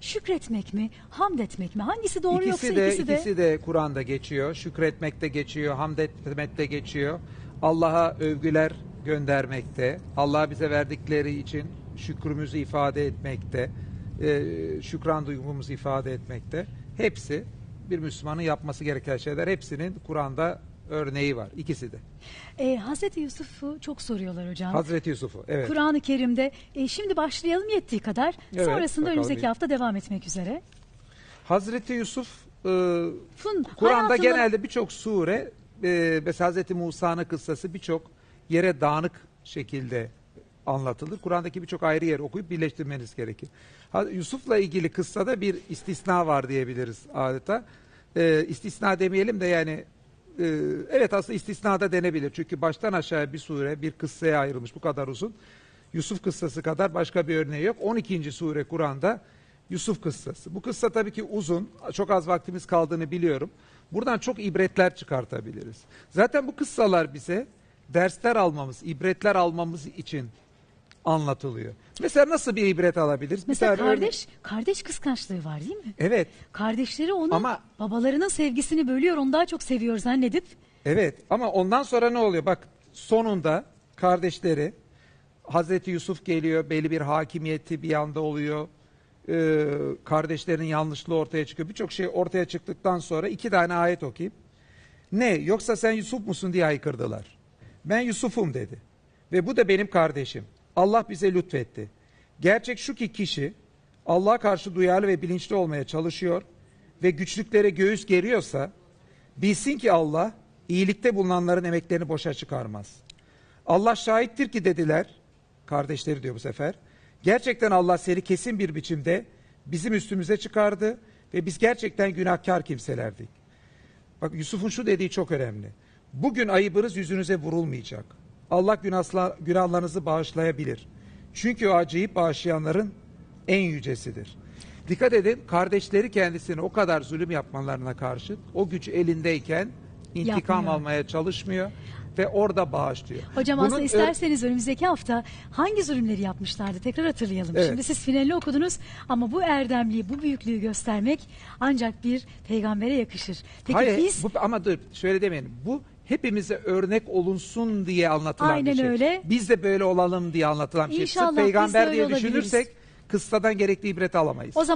Şükretmek mi, hamd etmek mi? Hangisi doğru ikisi yoksa de ikisi de? ikisi de Kur'an'da geçiyor. Şükretmekte geçiyor, hamd etmekte geçiyor. Allah'a övgüler göndermekte. Allah bize verdikleri için şükrümüzü ifade etmekte. e, şükran duygumuzu ifade etmekte. Hepsi bir Müslümanın yapması gereken şeyler. Hepsinin Kur'an'da örneği var. İkisi de. Ee, Hazreti Yusuf'u çok soruyorlar hocam. Hazreti Yusuf'u. Evet. Kur'an-ı Kerim'de e, şimdi başlayalım yettiği kadar. Evet, Sonrasında önümüzdeki bir- hafta devam etmek üzere. Hazreti Yusuf e, Kur'an'da hayatını- genelde birçok sure e, mesela Hazreti Musa'nın kıssası birçok yere dağınık şekilde anlatılır. Kur'an'daki birçok ayrı yer okuyup birleştirmeniz gerekir. Yusuf'la ilgili kıssada bir istisna var diyebiliriz adeta. E, istisna demeyelim de yani e, evet aslında istisna da denebilir. Çünkü baştan aşağıya bir sure bir kıssaya ayrılmış bu kadar uzun. Yusuf kıssası kadar başka bir örneği yok. 12. sure Kur'an'da Yusuf kıssası. Bu kıssa tabii ki uzun. Çok az vaktimiz kaldığını biliyorum. Buradan çok ibretler çıkartabiliriz. Zaten bu kıssalar bize dersler almamız, ibretler almamız için anlatılıyor. Mesela nasıl bir ibret alabiliriz? Bir Mesela tane örnek- kardeş, kardeş kıskançlığı var değil mi? Evet, Kardeşleri onun Ama- babalarının sevgisini bölüyor, onu daha çok seviyor zannedip evet. Ama ondan sonra ne oluyor? Bak sonunda kardeşleri Hazreti Yusuf geliyor, belli bir hakimiyeti bir anda oluyor. Ee, kardeşlerin yanlışlığı ortaya çıkıyor. Birçok şey ortaya çıktıktan sonra iki tane ayet okuyayım. Ne? Yoksa sen Yusuf musun diye haykırdılar. Ben Yusuf'um dedi. Ve bu da benim kardeşim. Allah bize lütfetti. Gerçek şu ki kişi Allah'a karşı duyarlı ve bilinçli olmaya çalışıyor ve güçlüklere göğüs geriyorsa bilsin ki Allah iyilikte bulunanların emeklerini boşa çıkarmaz. Allah şahittir ki dediler, kardeşleri diyor bu sefer. Gerçekten Allah seni kesin bir biçimde bizim üstümüze çıkardı ve biz gerçekten günahkar kimselerdik. Bak Yusuf'un şu dediği çok önemli. Bugün ayıbınız yüzünüze vurulmayacak. Allah günahla, günahlarınızı bağışlayabilir. Çünkü o acıyı bağışlayanların en yücesidir. Dikkat edin kardeşleri kendisine o kadar zulüm yapmalarına karşı o güç elindeyken intikam Yapmıyor. almaya çalışmıyor ve orada bağışlıyor. Hocam Bunun aslında ör- isterseniz önümüzdeki hafta hangi zulümleri yapmışlardı tekrar hatırlayalım. Evet. Şimdi siz finalini okudunuz ama bu erdemliği, bu büyüklüğü göstermek ancak bir peygambere yakışır. Peki Hayır, biz bu, ama dur şöyle demeyelim. Bu hepimize örnek olunsun diye anlatılan Aynen bir şey. öyle. Biz de böyle olalım diye anlatılan bir şey. İnşallah Sırf biz de peygamber öyle diye olabiliriz. düşünürsek kıssadan gerekli ibreti alamayız. o zaman